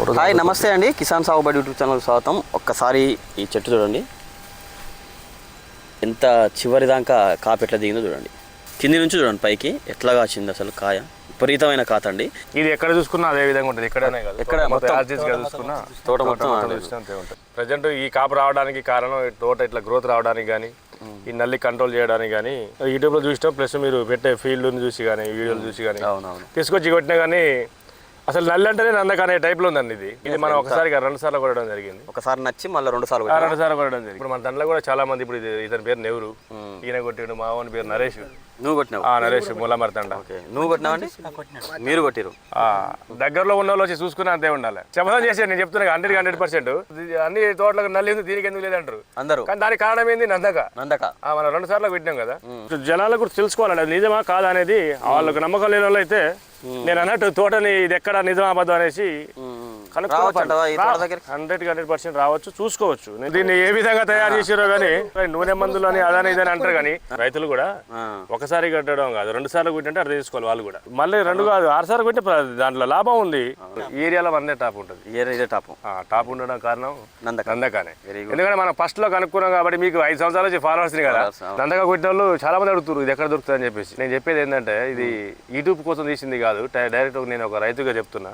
Hi నమస్తే అండి. కిసాన్ సాగుబడి యూట్యూబ్ ఛానల్ స్వాగతం. ఒక్కసారి ఈ చెట్టు చూడండి. ఎంత చివరి దాకా కాపు ఎట్లా దిగిందో చూడండి. కింది నుంచి చూడండి పైకి. ఎట్లా కాచింది అసలు కాయ? విపరీతమైన కాత అండి. ఇది ఎక్కడ చూసుకున్నా అదే విధంగా ఉంటుంది. ఇక్కడనే కాదు. చూసుకున్నా తోట మొత్తం ప్రజెంట్ ఈ కాపు రావడానికి కారణం తోట ఇట్లా గ్రోత్ రావడానికి కానీ ఈ నల్లి కంట్రోల్ చేయడానికి కానీ యూట్యూబ్లో చూసినాం ప్లస్ మీరు పెట్టే ఫీల్డ్ చూసి కానీ వీడియోలు చూసి కానీ తీసుకొచ్చి కొట్టినా కానీ అసలు నల్లి అంటేనే నందక అనే టైప్లో ఉందండి ఇది. ఇది మనం ఒకసారి రెండు సార్లు కొట్టడం జరిగింది. ఒకసారి నచ్చి మళ్ళీ రెండు సార్లు రెండు సార్లు కొట్టడం జరిగింది. ఇప్పుడు మన దాంట్లో కూడా చాలా మంది ఇప్పుడు ఇతని పేరు నెవరు ఈయన కొట్టిండు మా వాని పేరు నరేష్. నువ్వు కొట్టినావు? ఆ నరేష్ ముల్లమర్తండ ఓకే. నువ్వు కొట్టినావండి మీరు కొట్టిరు ఆ, దగ్గరలో ఉన్న వాళ్ళు వచ్చి చూసుకుని అంతే ఉండాలి. శపథం చేశాను నేను చెప్తున్నా హండ్రెడ్ హండ్రెడ్ పర్సెంట్. అన్ని తోటలకు నల్లి ఉంది దీనికి ఎందుకు లేదంటారు. అందరూ. కానీ దానికి కారణం ఏంది? నందక. నందక. ఆ, మనం రెండు సార్లు పెట్టినాం కదా. జనాలకు కూడా తెలుసుకోవాలండి అది నిజమా కాదా అనేది వాళ్ళకు నమ్మకం లేని వాళ్ళు అయితే నేను అన్నట్టు తోటని ఇది ఎక్కడ నిజమా అబద్ధం అనేసి హండ్రెడ్ హండ్రెడ్ పర్సెంట్ రావచ్చు చూసుకోవచ్చు. నేను దీన్ని ఏ విధంగా తయారు చేసారో కానీ నూనె మందులు అని అదని ఇదని అంటారు కానీ రైతులు కూడా ఆ, ఒకసారి కట్టడం కాదు రెండు సార్లు కొట్టింటే అర్థం చేసుకోవాలి వాళ్ళు కూడా. మళ్ళీ రెండు కాదు ఆరు సార్లు కొట్టి ప్ర- దాంట్లో లాభం ఉంది. ఏరియాలో వన్నే టాప్ ఉంటుంది. ఇదే టాపు. ఆ, టాప్ ఉండడం కారణం నందక. నందకానే. ఎందుకంటే మనం ఫస్ట్లో కనుక్కున్నాం కాబట్టి మీకు ఐదు సంవత్సరాల నుంచి ఫాలోవర్స్ కదా. నందక కొట్టిన వాళ్ళు చాలా మంది అడుగుతారు ఇది ఎక్కడ దొరుకుతుంది? అని చెప్పేసి. నేను చెప్పేది ఏంటంటే ఇది యూట్యూబ్ కోసం తీసింది కాదు డైరెక్ట్ నేను ఒక రైతుగా చెప్తున్నా.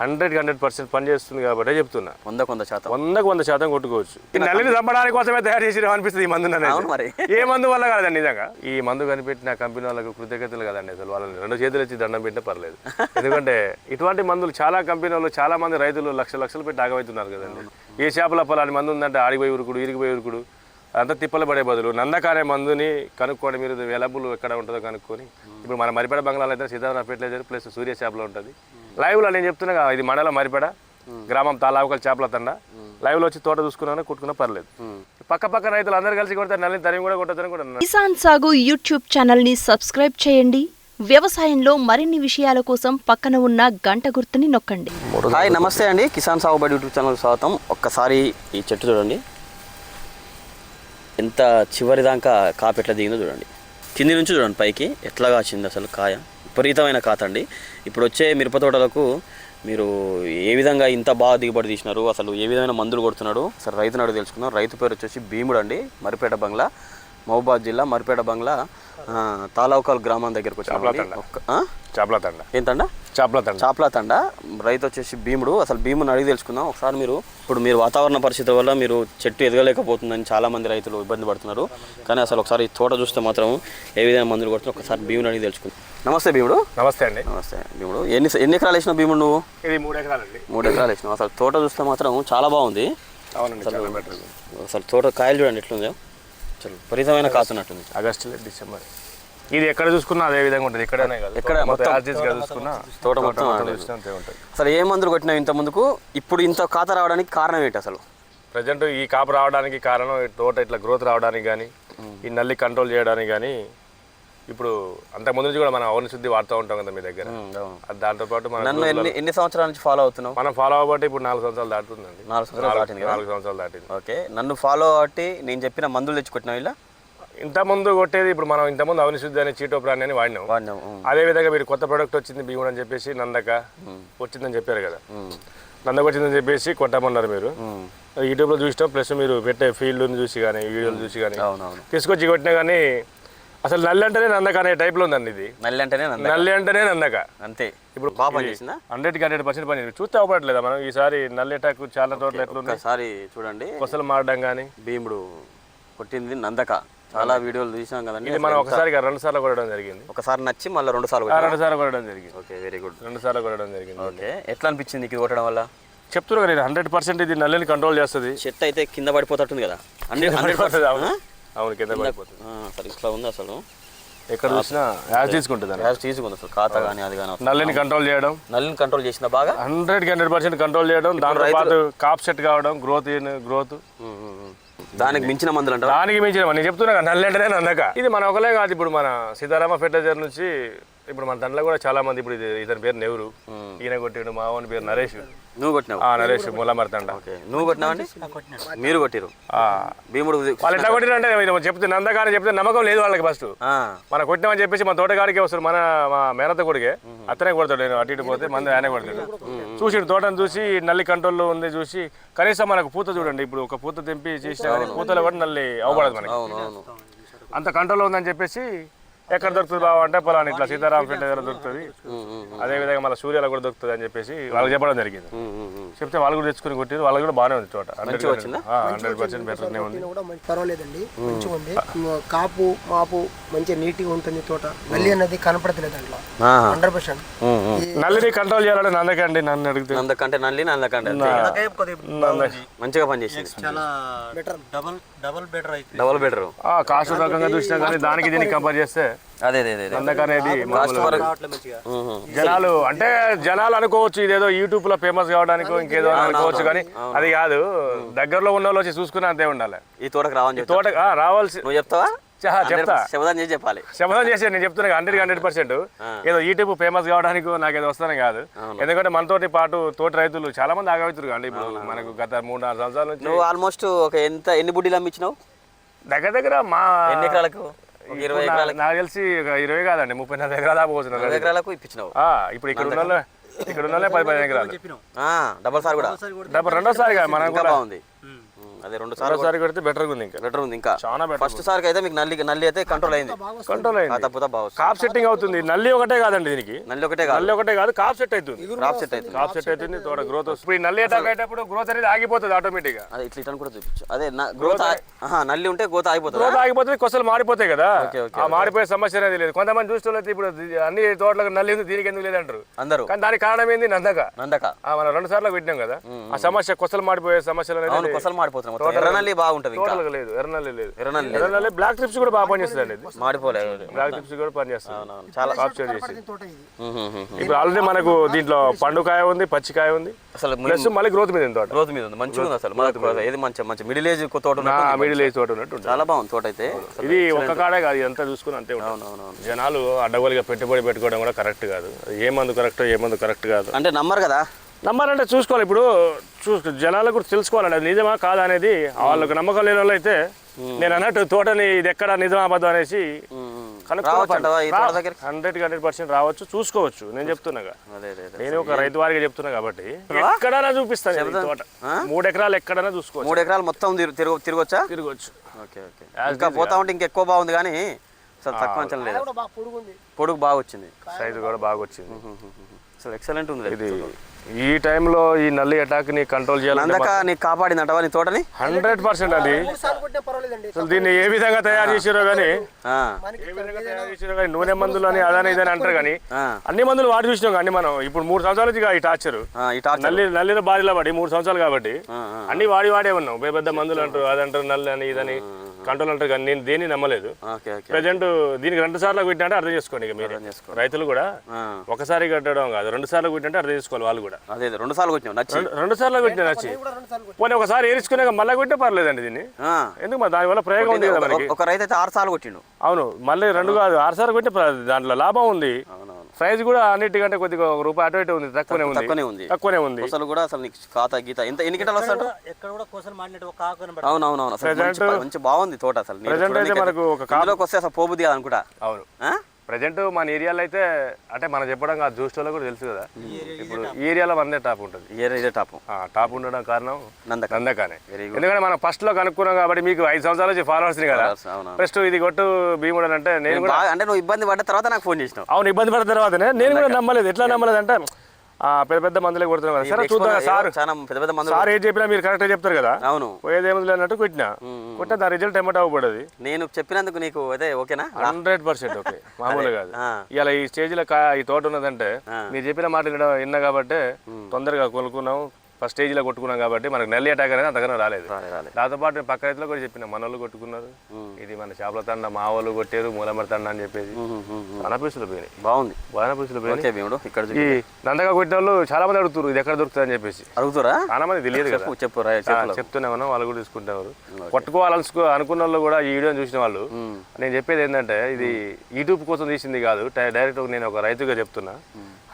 హండ్రెడ్ హండ్రెడ్ పర్సెంట్ పని చేస్తుంది కాబట్టి చెప్తున్నా. వంద కొంద శాతం. వందకు వంద శాతం కొట్టుకోవచ్చు. ఈ నల్లిని చంపడానికి కోసమే తయారు చేసి అనిపిస్తుంది ఈ మందు మరి. ఏ మందు వల్ల కాదండి నిజంగా? ఈ మందు కనిపెట్టిన కంపెనీ వాళ్ళకు కృతజ్ఞతలు కదండి అసలు. వాళ్ళని రెండు చేతులు ఇచ్చి దండం పెట్టినా పర్లేదు. ఎందుకంటే ఇటువంటి మందులు చాలా కంపెనీ వాళ్ళు చాలా మంది రైతులు లక్ష లక్షలు పెట్టి ఆగమవుతున్నారు కదండి. ఏ చేపల పలాని మందు ఉందంటే ఆడిపోయి ఉరుకుడు ఇరిగిపోయి ఉరుకుడు. అంతా తిప్పలు పడే బదులు నందక అనే మందుని కనుక్కోండి మీరు అవైలబుల్ ఎక్కడ ఉంటుందో కనుక్కొని. ఇప్పుడు మన మరిపేడ బంగ్లాలో అయితే సీతారామ ఫెర్టిలైజర్ ప్లస్ సూర్య చేపలో ఉంటుంది. లైవ్లో నేను చెప్తున్నా ఇది మండలం మరిపేడ గ్రామం తాలావుకల్ చేపల తండ. లైవ్లో వచ్చి తోట చూసుకున్నా కుట్టుకున్నా పర్లేదు. పక్క పక్క రైతులు అందరు కలిసి కొడతారు నల్లిని తరిమి కూడా కొట్టదని కూడా. కిసాన్ సాగు యూట్యూబ్ ఛానల్ని సబ్స్క్రైబ్ చేయండి. వ్యవసాయంలో మరిన్ని విషయాల కోసం పక్కన ఉన్న గంట గుర్తుని నొక్కండి. హాయ్ నమస్తే అండి. కిసాన్ సాగుబడి యూట్యూబ్ ఛానల్ స్వాగతం. ఒక్కసారి ఈ చెట్టు చూడండి. ఎంత చివరి దాకా కాపు ఎట్లా దిగిందో చూడండి. కింది నుంచి చూడండి పైకి ఎట్లా కాచింది అసలు కాయ. విపరీతమైన కాత అండి. ఇప్పుడు వచ్చే మిరప తోటలకు మీరు ఏ విధంగా ఇంత బాగా దిగుబడి తీసినారు అసలు ఏ విధమైన మందులు కొడుతున్నాడు అసలు రైతు నాడు తెలుసుకుందాం. రైతు పేరు వచ్చేసి భీముడు అండి మరిపేట బంగ్లా మహబూబాద్ జిల్లా మరిపేట బంగ్లా ఆ, తాలౌకల్ గ్రామం దగ్గరకు వచ్చామండి చాపల ఒక్క- ఆ? చేపల తండ. చేపల తండ. రైతు వచ్చేసి భీముడు. అసలు భీముని అడిగి తెలుసుకుందాం. ఒకసారి మీరు ఇప్పుడు మీరు వాతావరణ పరిస్థితుల వల్ల మీరు చెట్టు ఎదగలేకపోతుందని చాలా మంది రైతులు ఇబ్బంది పడుతున్నారు. కానీ అసలు ఒకసారి ఈ తోట చూస్తే మాత్రం ఏ విధంగా మందులు కొడుతున్నారు ఒకసారి భీముని అడిగి తెలుసుకుందాం. నమస్తే భీముడు. నమస్తే అండి. నమస్తే భీముడు. ఎన్ని ఎన్ని ఎకరాలు వేసినావు భీముడు నువ్వు? ఇది మూడు ఎకరాలండి. మూడు ఎకరాలు వేసినావు. అసలు తోట చూస్తే మాత్రం చాలా బాగుంది. బెటర్. అసలు తోట కాయలు చూడండి ఎట్లుందో. చలో విపరీతమైన కాస్తున్నట్టుంది ఆగస్టు డిసెంబర్. ఇది ఎక్కడ చూసుకున్నా అదే విధంగా ఉంటుంది. ఇక్కడనే కాదు. ఎక్కడ మొత్తం. చూసుకున్నా తోట మొత్తం అంతే ఉంటుంది. అసలు ఏ మందులు కొట్టినావు ఇంత ముందుకు? ఇప్పుడు ఇంత కాత రావడానికి కారణం ఏంటి అసలు? ప్రజెంట్ ఈ కాపు రావడానికి కారణం తోట ఇట్లా గ్రోత్ రావడానికి కానీ ఈ నల్లి కంట్రోల్ చేయడానికి కానీ ఇప్పుడు అంతకు ముందు నుంచి కూడా మనం అవని శుద్ధి వాడుతూ ఉంటాం కదా మీ దగ్గర. అవును. అది దాంతో పాటు మన ఎన్ని సంవత్సరాల నుంచి ఫాలో అవుతున్నావు? మనం ఫాలో అవ్వబట్టి ఇప్పుడు నాలుగు సంవత్సరాలు దాటుతుందండి. నాలుగు సంవత్సరాలు దాటింది నాలుగు సంవత్సరాలు దాటింది. ఓకే నన్ను ఫాలో కాబట్టి నేను చెప్పిన మందులు తెచ్చుకుంటున్నావు ఇలా? ఇంత ముందు కొట్టేది ఇప్పుడు మనం ఇంత ముందు అవని శుద్ధి అనే చీటో ప్రాణి అని వాడినాం అదే విధంగా మీరు కొత్త ప్రోడక్ట్ వచ్చింది భీముడు అని చెప్పేసి నందక వచ్చిందని చెప్పారు కదా. నందక వచ్చిందని చెప్పేసి కొట్టమన్నారు మీరు. ఉమ్. యూట్యూబ్లో చూసినాం ప్లస్ మీరు పెట్టే ఫీల్డ్ని చూసి కానీ వీడియోలు చూసి కానీ తీసుకొచ్చి కొట్టినా కానీ అసలు నల్లి అంటేనే నందక అనే టైప్లో ఉందండి ఇది. నల్లి అంటేనే నల్లి అంటేనే నందక. అంతే. ఇప్పుడు బాగా పనిచేసిందా హండ్రెడ్కి హండ్రెడ్ పర్సెంట్ పని. చూస్తే అవ్వట్లేదా మనం? ఈసారి నల్లి అటాక్ చాలా చోట్ల ఎట్లున్నాయి ఒకసారి చూడండి. కొసలు మారడం కానీ భీముడు కొట్టింది నందక. చాలా వీడియోలు చూసాం కదండి. ఇది మనం ఒకసారి రెండు సార్లు కొట్టడం జరిగింది. ఒకసారి నచ్చి మళ్ళీ రెండు సార్లు రెండు సార్లు కొట్టడం జరిగింది. ఓకే వెరీ గుడ్ రెండు సార్లు కొట్టడం జరిగింది. ఓకే ఎట్లా అనిపించింది నీకు ఇది కొట్టడం వల్ల? చెప్తున్నా కదా హండ్రెడ్ పర్సెంట్ ఇది నల్లిని కంట్రోల్ చేస్తుంది. చెట్టు అయితే కింద పడిపోతట్టుంది కదా. హండ్రెడ్ హండ్రెడ్ పడిపోతుంది, అవును. కింద పడిపోతుంది. సరే ఇట్లా ఉంది అసలు. ఎక్కడ చూసినా యాజ్ తీసుకుంటుంది. యాజ్ తీసుకుంది అసలు ఖాతా కానీ అది కానీ నల్లిని కంట్రోల్ చేయడం. నల్లిని కంట్రోల్ చేసిన బాగా? హండ్రెడ్కి హండ్రెడ్ పర్సెంట్ కంట్రోల్ చేయడం దాంతో పాటు కాప్ సెట్ కావడం గ్రోత్ గ్రోత్. దానికి మించిన మందులు అంటారు దానికి మించిన నేను చెప్తున్నా నల్లెంటనే నల్లి ఇది మన ఒకలే కాదు ఇప్పుడు మన సీతారామ ఫెర్టిలైజర్ నుంచి ఇప్పుడు మన తండ్రిలో కూడా చాలా మంది ఇప్పుడు ఇది- ఇతని పేరు నెవరు ఈయన కొట్టిండు మా వాని పేరు నరేష్. నువ్వు కొట్టినావు? ఆ నరేష్ తండ ఓకే. నువ్వు కొట్టినావండి మీరు కొట్టిరు ఆ. భీముడు వాళ్ళు ఎట్లా కొట్టిరంటే ఈయన చెప్తే నందగాని చెప్తే నమ్మకం లేదు వాళ్ళకి ఫస్ట్ ఆ, మన కొట్టినామని చెప్పేసి మన తోటగాడికి వస్తారు మన మా మేనత్త కొడుకే. అతనే కొడతాడు నేను అటు ఇటు పోతే మంది ఆయనే కొడతాడు. చూసి తోటను చూసి నల్లి కంట్రోల్లో ఉంది చూసి కనీసం మనకు పూత చూడండి ఇప్పుడు ఒక పూత తెంపి చేసినా కానీ పూతలో కూడా నల్లి అవపడదు మనకి. అంత కంట్రోల్లో ఉందని చెప్పేసి ఎక్కడ దొరుకుతుంది బావ అంటే పొలాన్ని ఇట్లా సీతారాం ఫిల్టర్ దగ్గర దొరుకుతుంది. అదే విధంగా మళ్ళీ సూర్యాల కూడా దొరుకుతుంది అని చెప్పేసి వాళ్ళకి చెప్పడం జరిగింది. చెప్తే వాళ్ళు కూడా తెచ్చుకుని కొట్టారు వాళ్ళకి కూడా బాగానే ఉంది తోట. వచ్చిందా? హండ్రెడ్ పర్సెంట్ బెటర్నే ఉంది. కూడా మంచి పర్వాలేదండి. మంచిగా ఉంది. మ- కాపు మాపు మంచిగా నీట్గా ఉంటుంది తోట. నల్లి అన్నది కనపడతలేదు దాంట్లో. Hundred percent. నల్లిని కంట్రోల్ చేయాలని నందకండి నన్ను అడిగితే. నందకంటే నల్లి నందకంటే అంతే. నంద మంచిగా పనిచేసింది చాలా డబల్ డబల్ బెటర్ అయితే. డబల్ బెటర్ కాస్ట్ రకంగా చూసినా కానీ దానికి దీనికి కంపేర్ చేస్తే అదే. జనాలు అంటే జనాలు అనుకోవచ్చు ఇదేదో యూట్యూబ్లో ఫేమస్ కావడానికి ఇంకేదో అని అనుకోవచ్చు కానీ అది కాదు. దగ్గరలో ఉన్న వాళ్ళు వచ్చి చూసుకుని అంతే ఉండాలి. ఈ తోటకు రావని చెప్తా తోట ఆ, రావాల్సి నువ్వు చెప్తావా? చెప్తా. శబదాన్ని చేసి చెప్పాలి. శపథం చేసి నేను చెప్తున్నా హండ్రెడ్ హండ్రెడ్ పర్సెంట్. ఏదో యూట్యూబ్ ఫేమస్ కావడానికి నాకు ఏదో వస్తానే కాదు. ఎందుకంటే మనతోటి పాటు తోటి రైతులు చాలా మంది ఆగవుతారు కానీ ఇప్పుడు. మనకు గత మూడు నాలుగు సంవత్సరాల నుంచి ఆల్మోస్ట్ ఒక ఎంత ఎన్ని బుడ్డీలు అమ్మించినావు? దగ్గర దగ్గర మా ఎన్ని ఎకరాలకు? నాకు తెలిసి ఇరవై కాదండి ముప్పై నలభై ఎకరాలు దాకా పోతున్నారు ఎకరాలకు ఇప్పించినావు. ఇప్పుడు ఇక్కడ ఉన్న ఇక్కడ ఉన్న పది పది ఎకరాలు. డబల్ సార్ కూడా. డబ్బు రెండోసారి కాదు మనం కూడా ఉమ్, అదే రెండు సార్లు రెండోసారి కొడితే బెటర్గా ఉంది ఇంకా. బెటర్ ఉంది ఇంకా. చాలా better ఫస్ట్ సార్కి అయితే మీకు నల్లి నల్లి అయితే కంట్రోల్ అయింది. కంట్రోల్ ఆ అయింది తప్పుతా బాగా. కాప్ సెట్టింగ్ అవుతుంది. నల్లి ఒకటే కాదండి దీనికి. నల్లి ఒకటే కాదు. నల్లి ఒకటే కాదు కాప్ సెట్ అవుతుంది. క్రాప్ సెట్ అవుతుంది. కాప్ సెట్ అవుతుంది తోట గ్రోత్ వస్తుంది. నల్లి అటాక్ అయ్యేటప్పుడు గ్రోత్ అనేది ఆగిపోతుంది ఆటోమేటిక్గా. అదే ఇట్లా ఇట్లా కూడా చూపించు. అదే గ్రోత్ నల్లి ఉంటే గ్రోత్ ఆగిపోతుంది? గ్రోత్ ఆగిపోతుంది కొసలు మాడిపోతాయి కదా. ఆ మాడిపోయే సమస్య అనేది లేదు. కొంతమంది చూస్తే ఇప్పుడు అన్ని తోటలకు నల్లి ఉంది దీనికి ఎందుకు లేదంటారు. అందరూ. కానీ దానికి కారణం ఏంది నందక. నందక. ఆ, మనం రెండు సార్లు పెట్టినాం కదా. ఆ సమస్య కొసలు మాడిపోయే సమస్యలు అనేది కొసలు మాడిపోతున్నాయి మొత్తం బాగుంటది ఇంకా. లేదు ఎర్రనల్లి లేదు. ఎర్రనల్లి లేదు. ఎర్రనల్లి బ్లాక్ ట్రిప్స్ కూడా బాగా పనిచేస్తుంది అండి ఇది మాడిపోలేదు బ్లాక్ ట్రిప్స్ కూడా పనిచేస్తుంది చాలా సెట్ చేసి తోట ఇది. ఇప్పుడు ఆల్రెడీ మనకు దీంట్లో పండుకాయ ఉంది పచ్చికాయ ఉంది. అసలు ప్లస్ మళ్ళీ గ్రోత్ మీద ఉంది తోట. గ్రోత్ మీద ఉంది. మంచిగా ఉంది అసలు. మనకు ఏది మంచి మంచి మిడిల్ ఏజ్ తోట ఉన్నట్టు ఉంది. మిడిల్ ఏజ్ తోట ఉన్నట్టు ఉంటుంది. చాలా బాగుంది తోట అయితే. ఇది ఒక్క కాడే కాదు ఇదంతా చూసుకుని అంతే ఉంటుంది. అవునవునవును. జనాలు అడ్డగోలుగా పెట్టుబడి పెట్టుకోవడం కూడా కరెక్ట్ కాదు. ఏ మందు కరెక్ట్ ఏ మందు కరెక్ట్ కాదు. అంటే నమ్మరు కదా? నమ్మాలంటే చూసుకోవాలి. ఇప్పుడు చూసుకో జనాలకు కూడా తెలుసుకోవాలండి. అది నిజమా కాదా అనేది వాళ్ళకి నమ్మకం లేని వాళ్ళు అయితే నేను అన్నట్టు తోటని ఇది ఎక్కడ నిజమా అబద్ధం అనేసి హండ్రెడ్ హండ్రెడ్ పర్సెంట్ రావచ్చు. చూసుకోవచ్చు. నేను చెప్తున్నాగా అదే అదే అదే. నేను ఒక రైతు వారిగా చెప్తున్నా కాబట్టి ఎక్కడైనా చూపిస్తాను తోట. మూడు ఎకరాలు ఎక్కడైనా చూసుకోవచ్చు. మూడు ఎకరాలు మొత్తం తిరుగు తిరుగు తిరగొచ్చా? తిరగవచ్చు ఓకే ఓకే. ఇంకా పోతా ఉంటే ఇంకెక్కువ బాగుంది కానీ అసలు తక్కువ అంచనా లేదు. కూడా బాగా పొడుగుంది. పొడుగు బాగా వచ్చింది సైజు కూడా బాగా వచ్చింది అసలు ఎక్సలెంట్ ఉంది ఇది ఈ టైంలో ఈ నల్లి అటాక్ని కంట్రోల్ చేయాలంటే నందక నీకు కాపాడిందంటవా నీ తోటని? హండ్రెడ్ పర్సెంట్ అండి. అసలు దీన్ని ఏ విధంగా తయారు చేసారో కానీ ఆ, మనకి ఏ విధంగా తయారు చేసారో కానీ నూనె మందులు అని అదని ఇదని అంటారు కానీ అన్ని మందులు వాడి చూసినాం కానీ మనం. ఇప్పుడు మూడు సంవత్సరాల నుంచి ఈ టార్చర్. ఆ, ఈ టార్చర్. నల్లి నల్లిలో బారిలో పడి మూడు సంవత్సరాలు కాబట్టి. అన్ని వాడి వాడే ఉన్నాం. పెద్ద పెద్ద మందులు అంటారు అదంటారు నల్లి అని ఇదని. కంట్రోల్ అంటారు కానీ నేను దేన్ని నమ్మలేదు. ఓకే ఓకే ప్రజెంట్ దీనికి రెండు సార్లు కొట్టినట్టే అర్థం చేసుకోండి ఇక మీరు. రైతులు కూడా ఆ, ఒకసారి కట్టడం కాదు రెండు సార్లు కొట్టినట్టే అర్థం చేసుకోవాలి వాళ్ళు కూడా. అదే రెండు సార్లు నచ్చి. రెండు- సార్లు కొట్టిన నచ్చి. కొట్టినా. పోనీ ఒకసారి ఏరుచుకున్నాక మళ్ళీ కొట్టే పర్లేదండి దీన్ని. ఆ, ఎందుకు మరి దానివల్ల ప్రయోగం ఉంది కదా ఒక- మనకి. ఒక రైతు అయితే ఆరు సార్లు కొట్టిండు. అవును మళ్ళీ రెండు కాదు ఆరు సార్లు కొట్టే దాంట్లో లాభం ఉంది. ప్రైస్ కూడా అన్నిటికంటే కొద్దిగా ఒక రూపాయి అటు ఇటు ఉంది తక్కువనే ఉంది. తక్కువనే ఉంది. తక్కువనే ఉంది. అసలు కూడా అసలు నీకు ఖాతా గీత ఎంత ఎన్ని గిట్టలు వస్తాడు ఎక్కడ కూడా కోసలు మాడినట్టు ఒక కాకు కనబడదు. అవునవునవును అసలు మంచి ప- మంచి బాగుంది తోట అసలు. Present అయితే మనకు ఒక కా- ఇందులోకి వస్తే అసలు పోబుద్ది కాదు అనుకుంటా. అవును. ఆ? ప్రజెంట్ మన ఏరియాలో అయితే అంటే మనం చెప్పడం కాదు జ్యూస్ కూడా తెలుసు కదా. ఇప్పుడు ఈ ఏరియాలో వందే టాప్ ఉంటుంది. ఇదే టాప్. ఆ, టాప్ ఉండడం కారణం నందక. నందకానే. ఎందుకంటే మనం ఫస్ట్లో కనుక్కున్నాం కాబట్టి మీకు ఐదు సంవత్సరాల నుంచి ఫాలోవర్స్ కదా. ఫస్ట్ ఇది కొట్టు భీముడు అంటే నేను కూడా అంటే నువ్వు ఇబ్బంది పడ్డ తర్వాత నాకు ఫోన్ చేసినావు. అవును ఇబ్బంది పడిన తర్వాతనే నేను కూడా నమ్మలేదు. ఎట్లా నమ్మలేదు అంటే పెద్ద పెద్ద మందులే కొడుతున్నాం కదా. సరే చూద్దాం. సార్ చాలా పెద్ద పెద్ద మందులు సార్ ఏం చెప్పినా మీరు కరెక్ట్గా చెప్తారు కదా. అవును. పోయేదేముంది అన్నట్టు కొట్టినా. కొట్టిన దాని రిజల్ట్ ఏమంటే అవ్వబడది నేను చెప్పినందుకు నీకు అదే ఓకేనా? Hundred percent okay. మామూలు కాదు. ఇలా ఈ స్టేజ్లో ఈ తోట ఉన్నదంటే మీరు చెప్పిన మాట విన్నా కాబట్టి తొందరగా కొనుక్కున్నాం. ఫస్ట్ స్టేజ్లో కొట్టుకున్నాం కాబట్టి మనకు నల్లి అటాక్ అనేది అంతకన్నా రాలేదు. రాలే రాలే. దాంతో పాటు నేను పక్క రైతులు కూడా చెప్పిన మన వాళ్ళు కొట్టుకున్నారు ఇది మన చేపల తండ మా వాళ్ళు కొట్టారు మూలమర తండ అని చెప్పేసి చాలా పీసులు పోయినాయి. బాగుంది. బాగా పీసులు పోయినాయి ఇక్కడ ఈ నందగా కొట్టిన వాళ్ళు చాలా మంది అడుగుతారు ఇది ఎక్కడ దొరుకుతుంది అని చెప్పేసి. అడుగుతారా? చాలా మంది తెలియదు కదా. చెప్పు చెప్పు రా ఆ, చెప్పు. చెప్తూనే ఉన్నాం వాళ్ళు కూడా తీసుకుంటారు పట్టుకోవాలనుకో అనుకున్న వాళ్ళు కూడా ఈ వీడియోని చూసిన వాళ్ళు నేను చెప్పేది ఏంటంటే ఇది యూట్యూబ్ కోసం తీసింది కాదు డైరెక్ట్ నేను ఒక రైతుగా చెప్తున్నా.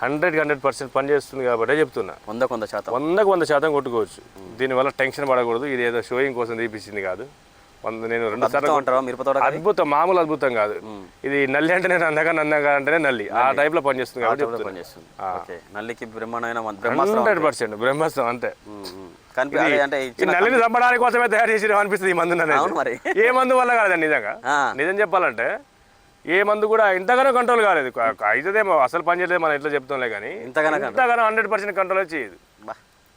హండ్రెడ్ హండ్రెడ్ పర్సెంట్ పని చేస్తుంది కాబట్టి చెప్తున్నా. వంద కొంద శాతం. వందకు వంద శాతం కొట్టుకోవచ్చు. దీనివల్ల టెన్షన్ పడకూడదు. ఇది ఏదో షోయింగ్ కోసం తీపిచ్చింది కాదు. వంద నేను రెండు సార్లు అద్భుతం అంటారా మామూలు అద్భుతం కాదు. ఇది నల్లి అంటేనే నందగా నందగా అంటేనే నల్లి. ఆ టైప్లో పనిచేస్తుంది కాబట్టి పనిచేస్తుంది ఓకే. నల్లికి బ్రహ్మాండమైన హండ్రెడ్ పర్సెంట్ బ్రహ్మాస్త్రం అంతే. నల్లిని చంపడానికి కోసమే తయారు చేసి అనిపిస్తుంది ఈ మందు. ఏ మందు వల్ల కాదండి నిజంగా. నిజం చెప్పాలంటే ఏ మందు కూడా ఇంతగానో కంట్రోల్ కాలేదు. అయితేదేమో అసలు పని చేయలేదు మనం ఎట్లా చెప్తాంలే కానీ ఇంతగానో హండ్రెడ్ పర్సెంట్ కంట్రోల్ బా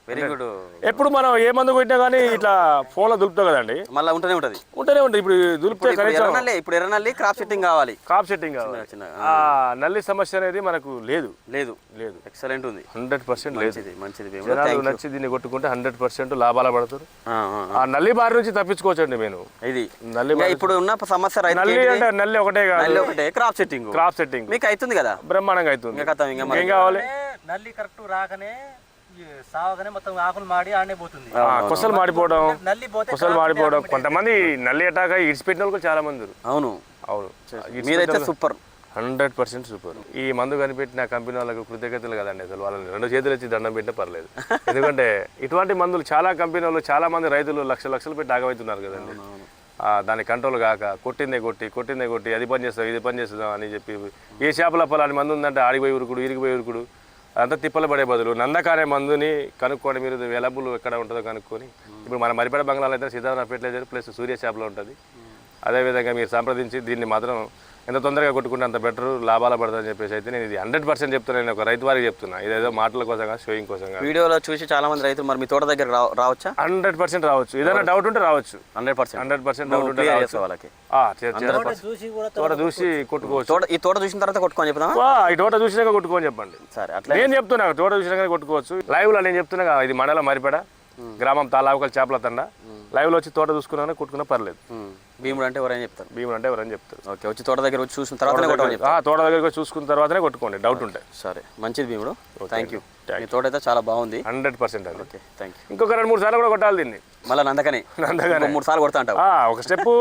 వెరీ గుడ్ ఎప్పుడు మనం ఏ మందు కొట్టినా కానీ ఇట్లా ఫోన్లో దులుపుతాం కదండి? మళ్ళీ ఉంటూనే ఉంటది. ఉంటూనే ఉంటుంది. ఇప్పుడు దులిపితే ఎర్రనల్లి ఇప్పుడు ఎర్రనల్లి క్రాప్ సెట్టింగ్ కావాలి. కాప్ సెట్టింగ్ కావాలి. చిన్న ఆ నల్లి సమస్య అనేది మనకు లేదు. లేదు. లేదు. ఎక్సలెంట్ ఉంది. హండ్రెడ్ పర్సెంట్ మంచిది మంచిది. నచ్చి దీన్ని కొట్టుకుంటే హండ్రెడ్ పర్సెంట్ లాభాల పడతారు. ఆ, ఆ, ఆ. ఆ నల్లి బారి నుంచి తప్పించుకోవచ్చండి నేను ఇది. నల్లి ఇప్పుడు ఉన్న సమస్య నల్లి అంటే నల్లి ఒకటే కాదు. నల్లి ఒకటే. క్రాప్ సెట్టింగ్ క్రాప్ సెట్టింగ్ మీకు అవుతుంది కదా? బ్రహ్మాండంగా అవుతుంది. ఇంకా కావాలి? నల్లి కరెక్ట్ రాకనే సావగానే మొత్తం ఆకులు మాడి ఆడనే పోతుంది. ఆ, కొసలు మాడిపోవడం నల్లి పోతే కొసలు మాడిపోవడం కొంతమంది నల్లి అటాక్ ఇడిచిపెట్టిన వాళ్ళు కూడా చాలా మంది. అవును. అవును. మీరైతే సూపర్. Hundred percent super. ఈ మందు కనిపెట్టిన కంపెనీ వాళ్ళకు కృతజ్ఞతలు కదండి అసలు. వాళ్ళని రెండు చేతులు ఇచ్చి దండం పెట్టినా పర్లేదు. ఎందుకంటే ఇటువంటి మందులు చాలా కంపెనీ వాళ్ళు చాలా మంది రైతులు లక్ష లక్షలు పెట్టి ఆగమవుతున్నారు కదండి. ఆ, దాని కంట్రోల్ కాక కొట్టిందే కొట్టి కొట్టిందే కొట్టి అది పని చేస్తాం ఇది పని చేస్తాం అని చెప్పి ఏ చేపల పొలాన్ని మందు ఉందంటే ఆడిపోయి ఉరుకుడు ఇరిగిపోయి ఉరుకుడు. అంతా తిప్పలు పడే బదులు నందకానే మందుని కనుక్కోండి మీరు అవైలబుల్ ఎక్కడ ఉంటుందో కనుక్కొని. ఇప్పుడు మన మరిపేట బంగ్లాలో అయితే ఫెర్టిలైజర్ ప్లస్ సూర్య చేపలో ఉంటుంది. అదేవిధంగా మీరు సంప్రదించి దీన్ని మాత్రం ఎంత తొందరగా కొట్టుకుంటే అంత బెటర్ లాభాల పడుతుందని చెప్పేసి అయితే నేను ఇది హండ్రెడ్ పర్సెంట్ చెప్తున్నా నేను ఒక రైతు వారికి చెప్తున్నా. ఇదేదో మాటల కోసం షోయింగ్ కోసం వీడియోలో చూసి చాలా మంది రైతులు మరి మీ తోట దగ్గర రావ- రావచ్చా? హండ్రెడ్ పర్సెంట్ రావచ్చు. ఏదైనా డౌట్ ఉంటే రావచ్చు. Hundred percent. Hundred percent doubt ఉంటే వాళ్ళకి? ఆ, చే- చే- చూసి కూడా తోట చూసి కొట్టుకోవచ్చు. తోట ఈ తోట చూసిన తర్వాత కొట్టుకొని చెప్తామా వా, ఈ తోట చూసినాక కొట్టుకోని చెప్పండి. సరే అట్లా నేను చెప్తున్నా తోట చూసినాక కొట్టుకోవచ్చు. లైవ్లో నేను చెప్తున్నా ఇది మండలం మరిపేడ గ్రామం తాలావుకల్ చేపల తండ. లైవ్లో వచ్చి తోట చూసుకున్నా కొట్టుకున్నా పర్లేదు. భీముడు అంటే ఎవరైనా చెప్తారు? భీముడు అంటే ఎవరని చెప్తారు? ఓకే వచ్చి తోట దగ్గర వచ్చి చూసిన ఆ, తోట దగ్గరికి వచ్చి చూసుకున్న తర్వాతనే కొట్టుకోండి డౌట్ ఉంటే. సరే మంచిది భీముడు. థ్యాంక్ యూ మీ తోట అయితే చాలా బాగుంది. Hundred percent okay thank you ఇంకొక రెండు మూడు సార్లు కూడా కొట్టాలి దీన్ని. మళ్ళీ నందకనే. నందకనే. మూడు సార్లు కొడతా అంటావు. ఒక స్టెప్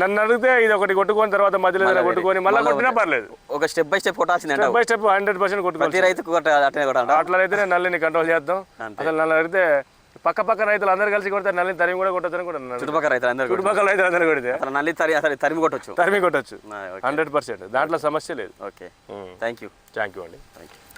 నన్ను అడిగితే ఇది ఒకటి కొట్టుకొని తర్వాత మధ్యలో కొట్టుకొని మళ్ళీ కొట్టినా పర్లేదు. ఒక step by step కొట్టాల్సింది step by step hundred percent కొట్టుకోవాలి అట్లనే కొట్టాలంట అట్లా అయితే నల్లిని కంట్రోల్ చేద్దాం. అసలు నన్ను అడిగితే పక్క పక్క రైతులు అందరు కలిసి కొడితే నల్లిని తరిమి కూడా కొట్టొచ్చని కూడా అన్నాడు. చుట్టుపక్కల రైతులు అందరూ. చుట్టుపక్కల రైతులు అందరు కొడితే? అసలు నల్లి తరి అసలు తరిమి కొట్టొచ్చు. తరిమి కొట్టొచ్చు. Hundred percent. దాంట్లో సమస్య లేదు. Okay. Thank you thank you అండి. Thank you